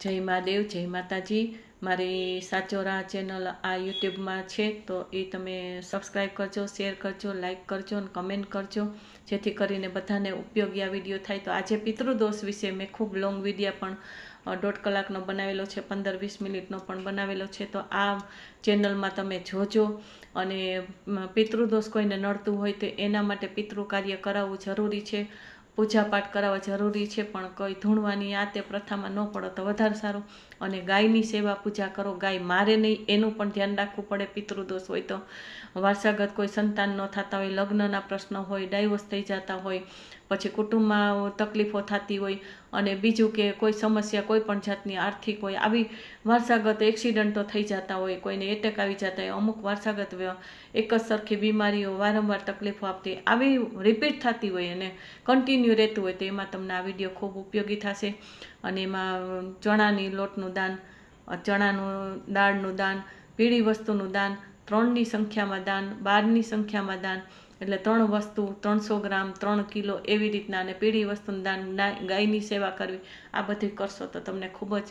જય મહાદેવ, જય માતાજી. મારી સાચો રાહ ચેનલ આ યુટ્યુબમાં છે, તો એ તમે સબસ્ક્રાઈબ કરજો, શેર કરજો, લાઇક કરજો અને કમેન્ટ કરજો. જેથી કરીને બધાને ઉપયોગી આ વીડિયો થાય. તો આજે પિતૃદોષ વિશે મેં ખૂબ લોંગ વીડિયો પણ દોઢ કલાકનો બનાવેલો છે, પંદર વીસ મિનિટનો પણ બનાવેલો છે. તો આ ચેનલમાં તમે જોજો અને પિતૃદોષ કોઈને નડતું હોય તો એના માટે પિતૃ કાર્ય કરાવવું જરૂરી છે. પૂજાપાઠ કરાવવા જરૂરી છે, પણ કોઈ ધૂણવાની આ તે પ્રથામાં ન પડો તો વધારે સારું. અને ગાયની સેવા પૂજા કરો, ગાય મારે નહીં, એનું પણ ધ્યાન રાખવું પડે, પિતૃદોષ હોય તો. વારસાગત કોઈ સંતાન ન થતા હોય, લગ્નના પ્રશ્ન હોય ડાયવોર્સ થઈ જતા હોય, પછી કુટુંબમાં તકલીફો થતી હોય, અને બીજું કે કોઈ સમસ્યા કોઈ પણ જાતની આર્થિક હોય, આવી વારસાગત એક્સિડન્ટો થઈ જતા હોય, કોઈને એટેક આવી જતા હોય, અમુક વારસાગત એક જ સરખી બીમારીઓ વારંવાર તકલીફો આપતી આવી રિપીટ થતી હોય અને કન્ટિન્યુ રહેતું હોય તો એમાં તમને આ વીડિયો ખૂબ ઉપયોગી થશે. અને એમાં ચણાની લોટનું દાન ચણાનું દાળનું દાન, પીળી વસ્તુનું દાન, ત્રણની સંખ્યામાં દાન, બારની સંખ્યામાં દાન, એટલે ત્રણ વસ્તુ, ત્રણસો ગ્રામ, ત્રણ કિલો એવી રીતના અને પીળી વસ્તુનું દાન ગાયની સેવા કરવી, આ બધી કરશો તો તમને ખૂબ જ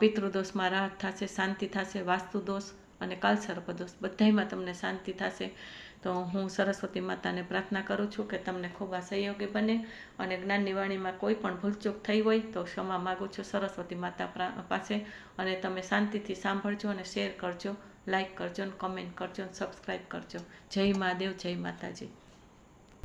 પિતૃદોષમાં રાહત થશે, શાંતિ થશે વાસ્તુ દોષ અને કાલસર્પ દોષ બધાયમાં તમને શાંતિ થશે. તો હું સરસ્વતી માતાને પ્રાર્થના કરું છું કે તમને ખૂબ આ સહયોગી બને અને જ્ઞાનની વાણીમાં કોઈ પણ ભૂલચૂક થઈ હોય તો ક્ષમા માગું છું સરસ્વતી માતા પાસે. અને તમે શાંતિથી સાંભળજો અને શેર કરજો, લાઈક કરજો અને કમેન્ટ કરજો અને સબસ્ક્રાઈબ કરજો. જય મહાદેવ, જય માતાજી.